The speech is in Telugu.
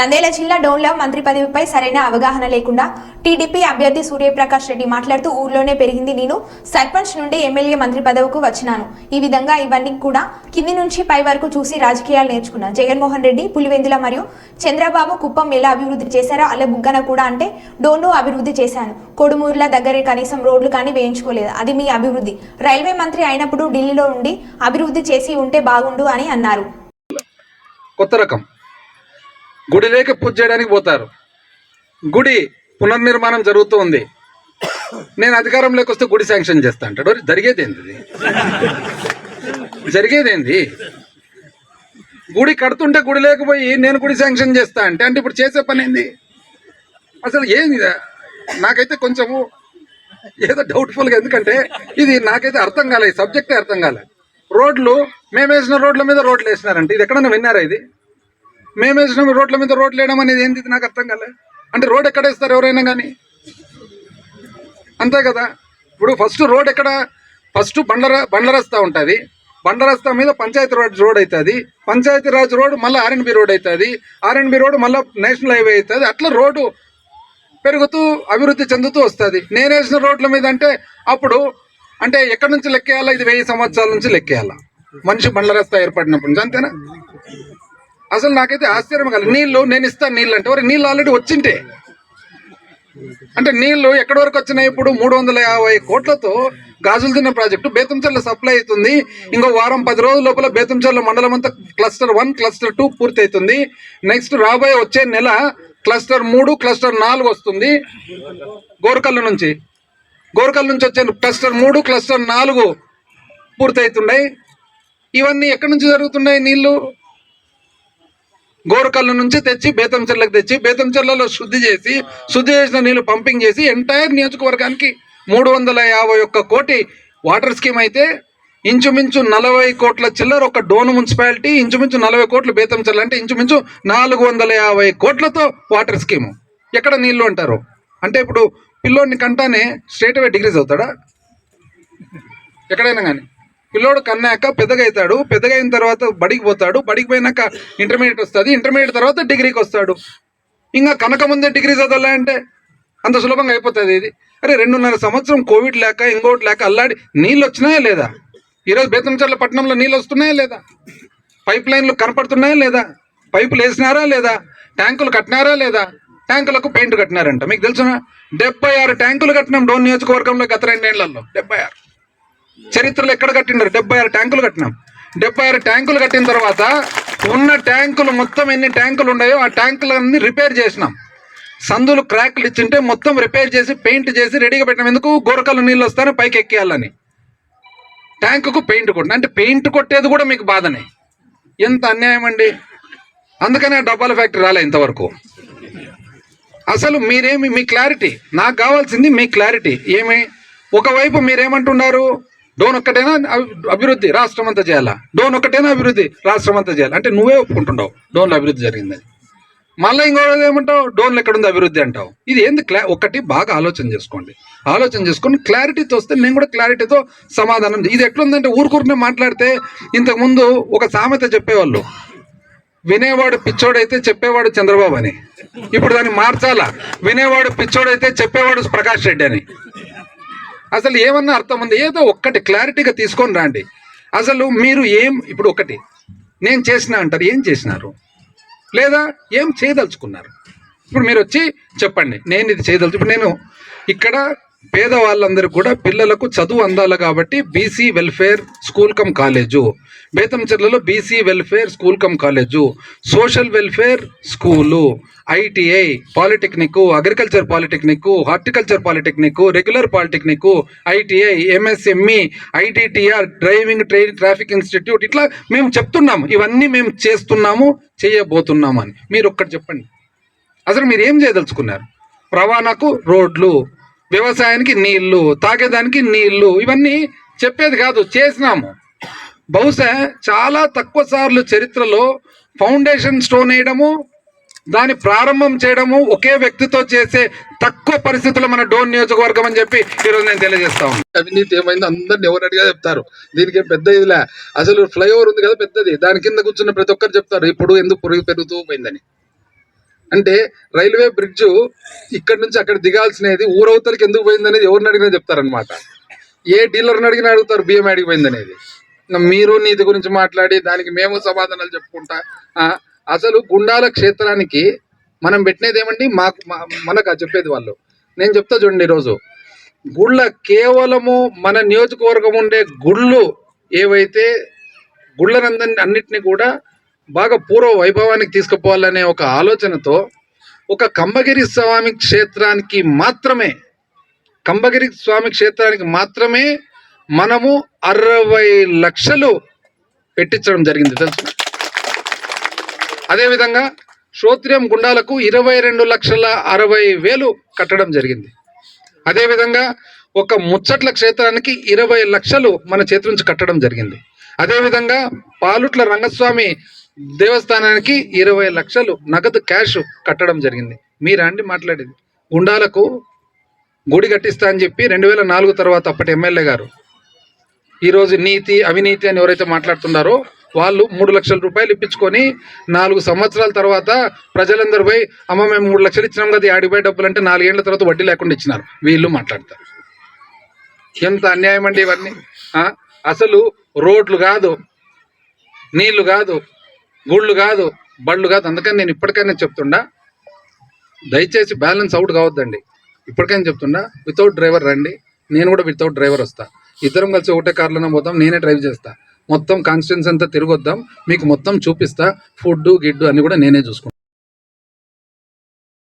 నంద్యాల జిల్లా డోన్లో మంత్రి పదవిపై సరైన అవగాహన లేకుండా టీడీపీ అభ్యర్థి సూర్యప్రకాష్ రెడ్డి మాట్లాడుతూ ఊర్లోనే పెరిగింది నేను. సర్పంచ్ నుండి ఎమ్మెల్యే మంత్రి పదవికి వచ్చినాను. ఈ విధంగా ఇవన్నీ కూడా కింది నుంచి పై వరకు చూసి రాజకీయాలు నేర్చుకున్నాను జగన్మోహన్ రెడ్డి పులివెందుల మరియు చంద్రబాబు కుప్పం ఎలా అభివృద్ధి చేశారో అలా బుగ్గన కూడా అంటే డోన్ను అభివృద్ధి చేశాను. కొడుమూరుల దగ్గరే కనీసం రోడ్లు కానీ వేయించుకోలేదు. అది మీ అభివృద్ధి. రైల్వే మంత్రి అయినప్పుడు ఢిల్లీలో ఉండి అభివృద్ధి చేసి ఉంటే బాగుండు అని అన్నారు. కొత్త రకం. గుడి లేక పూజ చేయడానికి పోతారు. గుడి పునర్నిర్మాణం జరుగుతూ ఉంది. నేను అధికారంలోకి వస్తే గుడి శాంక్షన్ చేస్తా అంటాడు. జరిగేదేంది జరిగేదేంది గుడి కడుతుంటే గుడి లేకపోయి నేను గుడి శాంక్షన్ చేస్తా అంటే అంటే ఇప్పుడు చేసే పని ఏంది? అసలు ఏంది నాకైతే కొంచెము ఏదో డౌట్ఫుల్గా ఎందుకంటే ఇది నాకైతే అర్థం కాలేదు. సబ్జెక్టే అర్థం కాలేదు. రోడ్లు మేము వేసిన రోడ్ల మీద రోడ్లు వేసినారంటే. ఇది ఎక్కడన్నా విన్నారా ఇది? మేము వేసిన రోడ్ల మీద రోడ్లు వేయడం అనేది ఏంది ఇది నాకు అర్థం కాలేదు అంటే రోడ్ ఎక్కడ వేస్తారు ఎవరైనా కానీ అంతే కదా. ఇప్పుడు ఫస్ట్ రోడ్ ఎక్కడ? ఫస్ట్ బండర బండ్ల రస్తా ఉంటుంది. బండ రస్తా మీద పంచాయతీ రాజ్ రోడ్ అవుతుంది పంచాయతీ రాజ్ రోడ్ మళ్ళీ ఆర్ఎన్బి రోడ్ అవుతుంది ఆర్ఎన్బి రోడ్ మళ్ళీ నేషనల్ హైవే అవుతుంది అట్లా రోడ్డు పెరుగుతూ అభివృద్ధి చెందుతూ వస్తుంది. నేను వేసిన రోడ్ల మీద అంటే అప్పుడు అంటే ఎక్కడి నుంచి లెక్కేయాలా? ఇది వెయ్యి సంవత్సరాల నుంచి లెక్కేయాలా? మనిషి బండ్ల రస్తా ఏర్పడినప్పటి నుంచి అంతేనా? అసలు నాకైతే ఆశ్చర్యం కాదు. నీళ్ళు నేను ఇస్తాను నీళ్ళు అంటే. మరి నీళ్ళు ఆల్రెడీ వచ్చింటే. అంటే నీళ్ళు ఎక్కడి వరకు వచ్చినాయి ఇప్పుడు? మూడు వందల యాభై కోట్లతో గాజులు తిన్న ప్రాజెక్టు. బేతంచెర్ల సప్లై అవుతుంది. ఇంకో వారం పది రోజుల లోపల బేతంచెర్ల మండలం అంతా క్లస్టర్ వన్ క్లస్టర్ టూ పూర్తి అవుతుంది నెక్స్ట్ రాబోయే వచ్చే నెల క్లస్టర్ మూడు క్లస్టర్ నాలుగు వస్తుంది. గోరకల్లు నుంచి. గోరకల్ నుంచి వచ్చే క్లస్టర్ మూడు క్లస్టర్ నాలుగు పూర్తవుతున్నాయి ఇవన్నీ ఎక్కడి నుంచి జరుగుతున్నాయి నీళ్ళు గోరకల్లు నుంచి తెచ్చి బేతంచెర్లకు తెచ్చి బేతంచెర్లలో శుద్ధి చేసి శుద్ధి చేసిన నీళ్ళు పంపింగ్ చేసి ఎంటైర్ నియోజకవర్గానికి మూడు వందల యాభై ఒక్క కోటి వాటర్ స్కీమ్ అయితే ఇంచుమించు నలభై కోట్ల చిల్లర ఒక డోన్ మున్సిపాలిటీ ఇంచుమించు నలభై కోట్లు బేతంచెర్లు అంటే ఇంచుమించు నాలుగు వందల యాభై కోట్లతో వాటర్ స్కీము. ఎక్కడ నీళ్ళు అంటారు? అంటే ఇప్పుడు పిల్లోడిని కంటానే స్ట్రేట్ అవే డిగ్రీస్ అవుతాడా? ఎక్కడైనా కానీ పిల్లోడు కన్నాక పెద్దగైతాడు పెద్దగైన తర్వాత బడికి పోతాడు బడికి పోయినాక ఇంటర్మీడియట్ వస్తుంది ఇంటర్మీడియట్ తర్వాత డిగ్రీకి వస్తాడు. ఇంకా కనక ముందే డిగ్రీ చదవాలంటే అంత సులభంగా అయిపోతుంది ఇది. అరే రెండున్నర సంవత్సరం కోవిడ్ లేక ఇంకోటి లేక అల్లాడి నీళ్ళు వచ్చినాయా లేదా? ఈరోజు బేతంచర్ల పట్టణంలో నీళ్ళు వస్తున్నాయా లేదా? పైప్ లైన్లు కనపడుతున్నాయా లేదా? పైపులు వేసినారా లేదా? ట్యాంకులు కట్టినారా లేదా? ట్యాంకులకు పెయింట్ కట్టినారంట. మీకు తెలుసునా డెబ్బై ఆరు ట్యాంకులు కట్టినాం డోన్ నియోజకవర్గంలో గత రెండేళ్ళలో. డెబ్బై ఆరు. చరిత్రలో ఎక్కడ కట్టినారు డెబ్బై ఆరు ట్యాంకులు కట్టినాం. డెబ్బై ఆరు ట్యాంకులు కట్టిన తర్వాత ఉన్న ట్యాంకులు మొత్తం ఎన్ని ట్యాంకులు ఉన్నాయో ఆ ట్యాంకులన్నీ రిపేర్ చేసినాం. సందులు క్రాక్లు ఇచ్చింటే మొత్తం రిపేర్ చేసి పెయింట్ చేసి రెడీగా పెట్టినాం. ఎందుకు? గోరకలు నీళ్ళు వస్తారని పైకి ఎక్కేయాలని. ట్యాంకుకు పెయింట్ కొట్టిన. అంటే పెయింట్ కొట్టేది కూడా మీకు బాధనే. ఎంత అన్యాయం అండి. అందుకనే ఆ డబ్బాల ఫ్యాక్టరీ రాలే ఇంతవరకు. అసలు మీరేమి మీ క్లారిటీ. నాకు కావాల్సింది మీ క్లారిటీ. ఏమి? ఒకవైపు మీరేమంటున్నారు? డోన్ ఒక్కటేనా అభివృద్ధి రాష్ట్రం అంతా చేయాలా? డోన్ ఒక్కటేనా అభివృద్ధి రాష్ట్రం అంతా చేయాలి? అంటే నువ్వే ఒప్పుకుంటుండవు. డోన్లో అభివృద్ధి జరిగిందని. మళ్ళీ ఇంకో ఏమంటావు? డోన్లు ఎక్కడుంది అభివృద్ధి అంటావు. ఇది ఏంది? క్లా ఒకటి బాగా ఆలోచన చేసుకోండి. ఆలోచన చేసుకొని క్లారిటీతో వస్తే నేను కూడా క్లారిటీతో సమాధానం ఇది ఎట్లుందంటే ఊరుకూరునే మాట్లాడితే ఇంతకుముందు ఒక సామెత చెప్పేవాళ్ళు. వినేవాడు పిచ్చోడైతే చెప్పేవాడు చంద్రబాబు అని. ఇప్పుడు దాన్ని మార్చాలా? వినేవాడు పిచ్చోడైతే చెప్పేవాడు ప్రకాష్ రెడ్డి అని. అసలు ఏమన్నా అర్థం ఉంది ఏదో ఒక్కటి క్లారిటీగా తీసుకొని రండి. అసలు మీరు ఏం ఇప్పుడు ఒకటి నేను చేసిన అంటారు ఏం చేసినారు? లేదా ఏం చేయదలుచుకున్నారు? ఇప్పుడు మీరు వచ్చి చెప్పండి నేను ఇది చేయదలుచు ఇప్పుడు నేను ఇక్కడ పేదవాళ్ళందరూ కూడా పిల్లలకు చదువు అందాలి కాబట్టి BC welfare school cum college. బేతంచెర్లలో BC welfare school cum college. Social welfare school. ITI polytechnic agriculture polytechnic horticulture polytechnic regular polytechnic ITI MSME ITTR driving train traffic institute ఇట్లా మేము చెప్తున్నాము. ఇవన్నీ మేము చేస్తున్నాము చేయబోతున్నాము అని మీరు ఒక్కటి చెప్పండి. అసలు మీరు ఏం చేయదలుచుకున్నారు? రవాణాకు రోడ్లు. వ్యవసాయానికి నీళ్ళు తాగేదానికి నీళ్ళు ఇవన్నీ చెప్పేది కాదు చేసినాము. బహుశా చాలా తక్కువ సార్లు చరిత్రలో ఫౌండేషన్ స్టోన్ వేయడము దాని ప్రారంభం చేయడము ఒకే వ్యక్తితో చేసే తక్కువ పరిస్థితుల్లో మన డోన్ నియోజకవర్గం అని చెప్పి ఈరోజు నేను తెలియజేస్తాం అవినీతి ఏమైంది అందరిని ఎవరడిగా చెప్తారు. దీనికి పెద్ద ఇదిలే. అసలు ఫ్లైఓవర్ ఉంది కదా పెద్దది. దాని కింద కూర్చున్న ప్రతి ఒక్కరు చెప్తారు ఇప్పుడు ఎందుకు పురుగు పెరుగుతూ పోయిందని? అంటే రైల్వే బ్రిడ్జ్ ఇక్కడ నుంచి అక్కడ దిగాల్సినది ఊరవతలకి ఎందుకు పోయింది అనేది ఎవరిని అడిగినా చెప్తారనమాట ఏ డీలర్ని అడిగినా అడుగుతారు బియ్యం అడిగిపోయింది అనేది మీరు నీతి గురించి మాట్లాడి దానికి మేము సమాధానాలు చెప్పుకుంటా అసలు గుండాల క్షేత్రానికి మనం పెట్టినది ఏమండి? మాకు మనకు చెప్పేది వాళ్ళు. నేను చెప్తా చూడండి ఈరోజు. గుళ్ళ కేవలము మన నియోజకవర్గం ఉండే గుళ్ళు ఏవైతే గుళ్ళనందరినీ అన్నిటినీ కూడా బాగా పూర్వ వైభవానికి తీసుకుపోవాలనే ఒక ఆలోచనతో ఒక కంబగిరి స్వామి క్షేత్రానికి మాత్రమే కంబగిరి స్వామి క్షేత్రానికి మాత్రమే మనము అరవై లక్షలు పెట్టించడం జరిగింది తెలుసు? అదేవిధంగా శ్రోత్రియం గుండాలకు ఇరవై రెండు లక్షల అరవై వేలు కట్టడం జరిగింది. అదేవిధంగా ఒక ముచ్చట్ల క్షేత్రానికి ఇరవై లక్షలు మన చేతి నుంచి కట్టడం జరిగింది. అదేవిధంగా పాలుట్ల రంగస్వామి దేవస్థానానికి ఇరవై లక్షలు నగదు క్యాష్ కట్టడం జరిగింది. మీరా అండి మాట్లాడేది. గుండాలకు గుడి కట్టిస్తా అని చెప్పి రెండు వేల నాలుగు తర్వాత అప్పటి ఎమ్మెల్యే గారు ఈరోజు నీతి అవినీతి అని ఎవరైతే మాట్లాడుతున్నారో వాళ్ళు మూడు లక్షల రూపాయలు ఇప్పించుకొని నాలుగు సంవత్సరాల తర్వాత ప్రజలందరూ పోయి అమ్మ మేము మూడు లక్షలు ఇచ్చినాం కదా ఆడిపోయే డబ్బులు అంటే నాలుగేళ్ళ తర్వాత వడ్డీ లేకుండా ఇచ్చినారు. వీళ్ళు మాట్లాడతారు. ఎంత అన్యాయం అండి ఇవన్నీ? అసలు రోడ్లు కాదు నీళ్ళు కాదు గుళ్ళు కాదు బళ్ళు కాదు అందుకని నేను ఇప్పటికైనా చెప్తుండా దయచేసి బ్యాలెన్స్ అవుట్ కావద్దండి. ఇప్పటికైనా చెప్తుండా వితౌట్ డ్రైవర్ రండి నేను కూడా వితౌట్ డ్రైవర్ వస్తా. ఇద్దరం కలిసి ఒకటే కార్లోనే పోతాం నేనే డ్రైవ్ చేస్తా. మొత్తం కాన్స్టిట్యున్స్ అంతా తిరగొద్దాం మీకు మొత్తం చూపిస్తా ఫుడ్ గిడ్డు అన్నీ కూడా నేనే చూసుకుంటాను